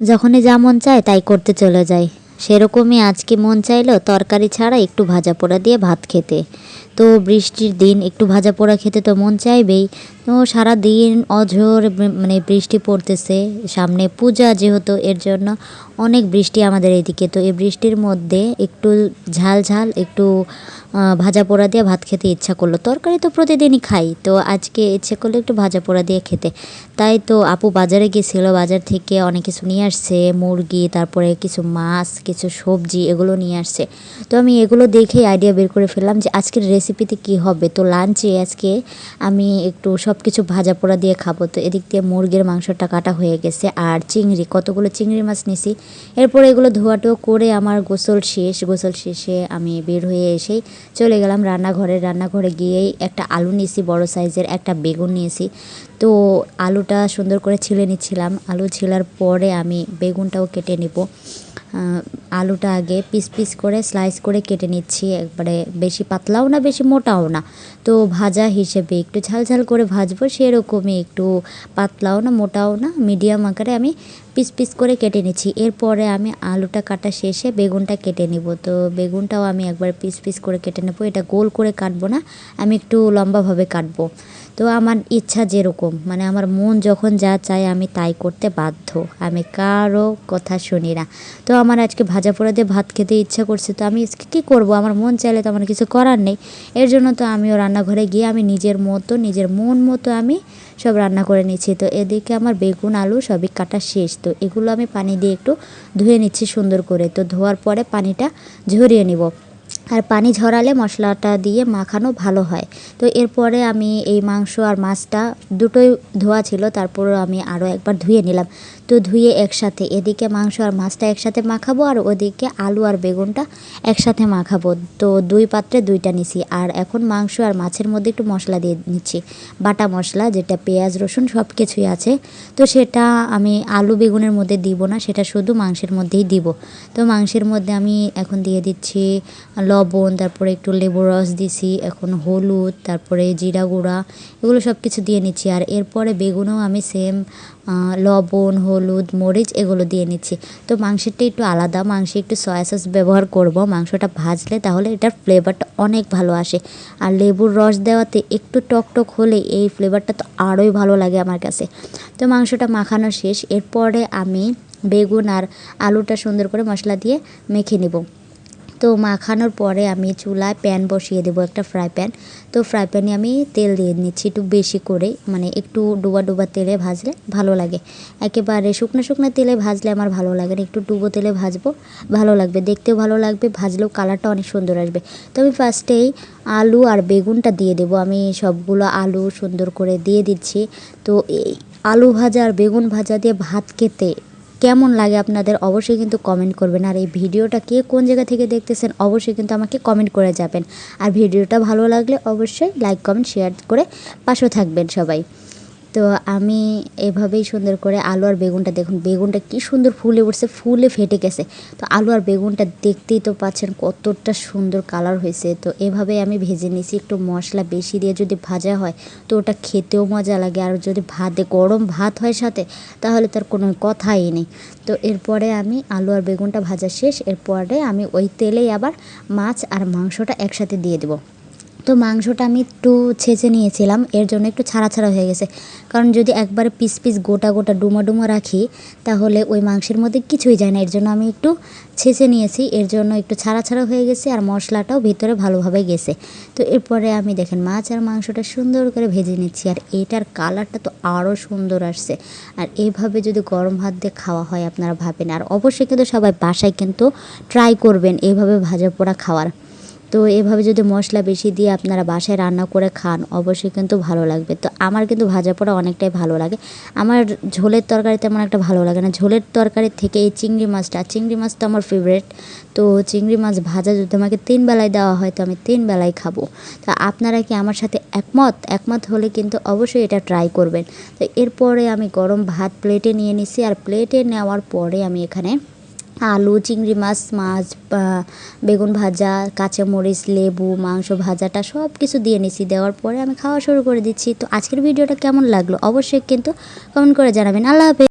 যখনই যা মন চায় তাই করতে চলে যায় সেরকমই আজকে মন চাইলো তরকারি ছাড়া একটু ভাজা পোড়া দিয়ে ভাত খেতে। তো বৃষ্টির দিন একটু ভাজা পোড়া খেতে তো মন চাইবেই। তো সারা দিন অঝোর মানে বৃষ্টি পড়তেছে, সামনে পূজা যেহেতু, এর জন্য অনেক বৃষ্টি আমাদের এদিকে। তো এই বৃষ্টির মধ্যে একটু ঝাল ঝাল, একটু ভাজা পোড়া দিয়ে ভাত খেতে ইচ্ছা করল। তরকারি তো প্রতিদিনই খাই, তো আজকে ইচ্ছে করল একটু ভাজা পোড়া দিয়ে খেতে। তাই তো আপু বাজারে গেছিল, বাজার থেকে অনেক কিছু নিয়ে আসছে, মুরগি, তারপরে কিছু মাছ কিছু সবজি এগুলো নিয়ে আসছে। তো আমি এগুলো দেখেই আইডিয়া বের করে ফেললাম যে আজকের রেসিপিতে কি হবে। তো লাঞ্চে আজকে আমি একটু সব কিছু ভাজা পোড়া দিয়ে খাব। তো এদিক দিয়ে মুরগির মাংসটা কাটা হয়ে গেছে আর চিংড়ি, কতগুলো চিংড়ি মাছ নিছি। এরপরে এগুলো ধোয়াটো করে আমার গোসল শেষ। গোসল শেষে আমি বের হয়ে এসেই চলে গেলাম রান্নাঘরে। রান্নাঘরে গিয়েই একটা আলু নিয়েছি বড় সাইজের একটা বেগুন নিয়েছি। তো আলুটা সুন্দর করে ছিলে নিচ্ছিলাম। আলু ছিলার পরে আমি বেগুনটাও কেটে নিব। আলুটা আগে পিস পিস করে স্লাইস করে কেটে নিচ্ছি, একবারে বেশি পাতলাও না, বেশি মোটাও না। তো ভাজা হিসেবে একটু ঝাল ঝাল করে ভাজবো, সেরকমই একটু পাতলাও না, মোটাও না মিডিয়াম আকারে আমি পিস পিস করে কেটে নিচ্ছি। এরপরে আমি আলুটা কাটা শেষে বেগুনটা কেটে নিব। তো বেগুনটাও আমি একবার পিস পিস করে কেটে নেব। এটা গোল করে কাটবো না, আমি একটু লম্বাভাবে কাটবো। তো আমার ইচ্ছা যেরকম মানে আমার মন যখন যা চায় আমি তাই করতে বাধ্য। আমি কারও কথা শুনি না। তো আমার আজকে ভাজা পোড়া দিয়ে ভাত খেতে ইচ্ছা করছে, তো আমি কী করব? আমার মন চাইলে তো আমার কিছু করার নেই। এর জন্য তো আমিও রান্নাঘরে গিয়ে আমি নিজের মতো, নিজের মন মতো আমি সব রান্না করে নিচ্ছি। তো এদিকে আমার বেগুন, আলু সবই কাটা শেষ। তো এগুলো আমি পানি দিয়ে একটু ধুয়ে নিচ্ছি সুন্দর করে। তো ধোয়ার পরে পানিটা ঝরিয়ে নিব। আর পানি ঝরালে মশলাটা দিয়ে মাখানো ভালো হয়। তো এরপরে আমি এই মাংস আর মাছটা দুটোই ধোয়া ছিল তারপর আমি আরও একবার ধুয়ে নিলাম। তো ধুয়ে একসাথে। এদিকে মাংস আর মাছটা একসাথে মাখাবো আর ওদিকে আলু আর বেগুনটা একসাথে মাখাবো। তো দুই পাত্রে দুইটা নিছি। আর এখন মাংস আর মাছের মধ্যে একটু মশলা দিয়ে নিচ্ছি। বাটা মশলা, যেটা পেঁয়াজ, রসুন সব কিছুই আছে। তো সেটা আমি আলু, বেগুনের মধ্যে দিব না, সেটা শুধু মাংসের মধ্যেই দিব। তো মাংসের মধ্যে আমি এখন দিয়ে দিচ্ছি লবণ, তারপরে একটু লেবুর রস দিছি, এখন হলুদ, তারপরে জিরা গুঁড়া, এগুলো সব কিছু দিয়ে নিচ্ছি। আর এরপরে বেগুনও আমি সেম লবণ, হলুদ, মরিচ এগুলো দিয়ে নিচ্ছি। তো মাংসেরটা একটু আলাদা, মাংসে একটু সয়া সস ব্যবহার করব। মাংসটা ভাজলে তাহলে এটার ফ্লেভারটা অনেক ভালো আসে। আর লেবুর রস দেওয়াতে একটু টক টক হলে এই ফ্লেভারটা তো আরোই ভালো লাগে আমার কাছে। তো মাংসটা মাখানো শেষ। এরপরে আমি বেগুন আর আলুটা সুন্দর করে মশলা দিয়ে মেখে নেব। তো মাখানোর পরে আমি চুলায় প্যান বসিয়ে দেবো একটা ফ্রাই প্যান। তো ফ্রাই প্যানে আমি তেল দিয়ে নিচ্ছি একটু বেশি করে মানে একটু ডুবা ডুবা তেলে ভাজলে ভালো লাগে। একেবারে শুকনো শুকনো তেলে ভাজলে আমার ভালো লাগে না, একটু ডুবো তেলে ভাজবো ভালো লাগবে, দেখতেও ভালো লাগবে, ভাজলেও কালারটা অনেক সুন্দর আসবে। তো আমি ফার্স্টেই আলু আর বেগুনটা দিয়ে দেবো, আমি সবগুলো আলু সুন্দর করে দিয়ে দিচ্ছি। তো এই আলু ভাজা আর বেগুন ভাজা দিয়ে ভাত খেতে কেমন লাগে আপনাদের অবশ্যই কিন্তু কমেন্ট করবেন। আর এই ভিডিওটা কে কোন জায়গা থেকে দেখতেছেন, অবশ্যই কিন্তু আমাকে কমেন্ট করে যাবেন। আর ভিডিওটা ভালো লাগলে অবশ্যই লাইক কমেন্ট শেয়ার করে পাশে থাকবেন সবাই। তো আমি এভাবেই সুন্দর করে আলু আর বেগুনটা দেখুন, বেগুনটা কি সুন্দর ফুলে উঠছে, ফুলে ফেটে গেছে। তো আলু আর বেগুনটা দেখতেই তো পাচ্ছেন কতটা সুন্দর কালার হয়েছে। তো এভাবে আমি ভেজে নিয়েছি, একটু মশলা বেশি দিয়ে যদি ভাজা হয়, তো ওটা খেতেও মজা লাগে। আর যদি ভাতে, গরম ভাত হয় সাথে, তাহলে তার কোনো কথাই নেই। তো এরপরে আমি আলু আর বেগুনটা ভাজা শেষ, এরপরে আমি ওই তেলেই আবার মাছ আর মাংসটা একসাথে দিয়ে দেবো। তো মাংসটা আমি একটু ছেঁচে নিয়েছিলাম, এর জন্য একটু ছাড়া ছাড়া হয়ে গেছে। কারণ যদি একবারে পিস পিস গোটা গোটা ডুমো ডুমো রাখি, তাহলে ওই মাংসের মধ্যে কিছুই যায় না। এর জন্য আমি একটু ছেঁচে নিয়েছি, এর জন্য একটু ছাড়া ছাড়া হয়ে গেছে আর মশলাটাও ভিতরে ভালোভাবে গেছে। তো এরপরে আমি দেখেন মাছ আর মাংসটা সুন্দর করে ভেজে নিচ্ছি, আর এটার কালারটা তো আরও সুন্দর আসছে। আর এভাবে যদি গরম ভাত দিয়ে খাওয়া হয় আপনারা ভাবেন, আর অবশ্যই কিন্তু সবাই বাসায় কিন্তু ট্রাই করবেন এইভাবে ভাজা পোড়া খাওয়ার। তো এভাবে যদি মশলা বেশি দিয়ে আপনারা বাসায় রান্না করে খান, অবশ্যই কিন্তু ভালো লাগবে। তো আমার কিন্তু ভাজা পোড়া অনেকটাই ভালো লাগে। আমার ঝোলের তরকারি তেমন একটা ভালো লাগে না। ঝোলের তরকারির থেকে এই চিংড়ি মাছটা, চিংড়ি মাছ তো আমার ফেভারিট তো চিংড়ি মাছ ভাজা যদি আমাকে তিন বেলায় দেওয়া হয়, তো আমি তিন বেলায় খাব। তো আপনারা কি আমার সাথে একমত? একমত হলে কিন্তু অবশ্যই এটা ট্রাই করবেন। তো এরপরে আমি গরম ভাত প্লেটে নিয়ে নিছি। আর প্লেটে নেওয়ার পরে আমি এখানে আলু, চিংড়ি মাছ মাছ বেগুন ভাজা, কাঁচামরিচ, লেবু, মাংস ভাজাটা সব কিছু দিয়ে নিছি। দেওয়ার পরে আমি খাওয়া শুরু করে দিচ্ছি। তো আজকের ভিডিওটা কেমন লাগল? অবশ্যই কিন্তু কমেন্ট করে জানাবেন। আল্লাহ হাফেজ।